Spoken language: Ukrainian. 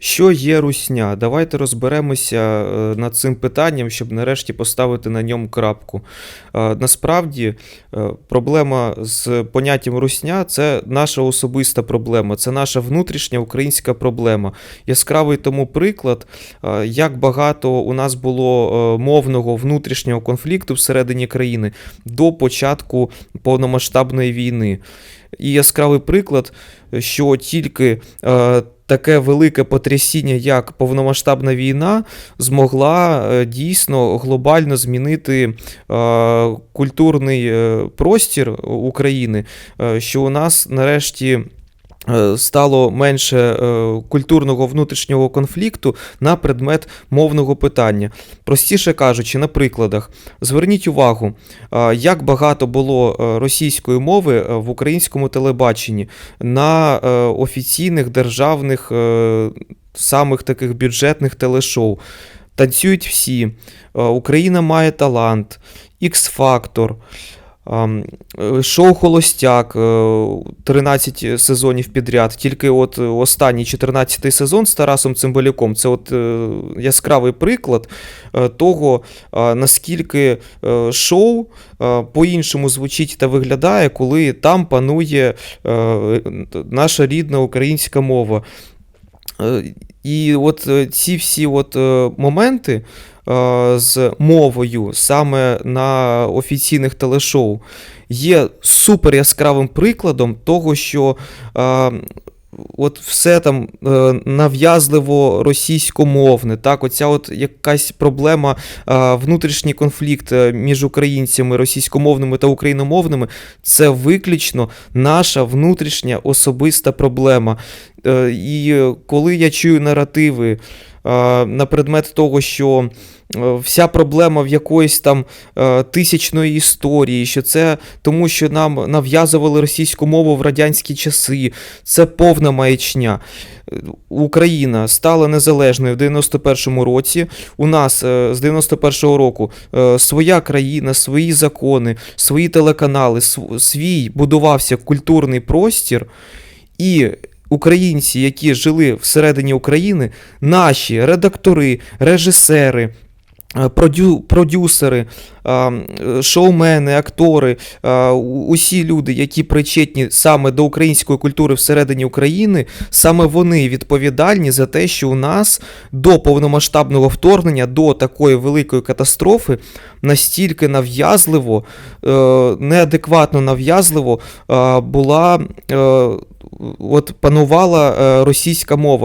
Що є русня? Давайте розберемося е, над цим питанням, щоб нарешті поставити на ньому крапку. Е, Насправді, е, проблема з поняттям русня це наша особиста проблема, це наша внутрішня українська проблема. Яскравий тому приклад, як багато у нас було мовного внутрішнього конфлікту всередині країни до початку повномасштабної війни. І яскравий приклад, що тільки таке велике потрясіння, як повномасштабна війна, змогла е, дійсно глобально змінити е, культурний е, простір України, що у нас нарешті. Е, Стало менше е, культурного внутрішнього конфлікту на предмет мовного питання. Простіше кажучи, на прикладах, зверніть увагу, е, як багато було російської мови в українському телебаченні на офіційних державних самих таких бюджетних телешоу. Танцюють всі. Україна має талант, X-Factor. Е, Шоу Холостяк е, 13 сезонів підряд. Тільки от е, останній 14-й сезон з Тарасом Цимбалюком це от е, яскравий приклад е, того, е, наскільки е, шоу е, по-іншому звучить та виглядає, коли там панує е, наша рідна українська мова. І от е, ці всі от е, моменти е, з мовою саме на офіційних телешоу є супер яскравим прикладом того, що от все там е, нав'язливо російськомовне, так, оця от якась проблема, е, внутрішній конфлікт е, між українцями російськомовними та україномовними, це виключно наша внутрішня особиста проблема. І коли я чую наративи на предмет того, що е, вся проблема в якоїсь там е, тисячної історії, що це тому, що нам нав'язували російську мову в радянські часи, це повна маячня. Е, Україна стала незалежною в 91-му році. У нас е, з 91-го року е, своя країна, свої закони, свої телеканали, свій будувався культурний простір. І українці, які жили всередині України, наші редактори, режисери. е, Продю, продюсери, е, шоумени, актори, усі люди, які причетні саме до української культури всередині України, саме вони відповідальні за те, що у нас до повномасштабного вторгнення, до такої великої катастрофи, настільки нав'язливо, е, неадекватно нав'язливо е, була е, от панувала е, російська мова.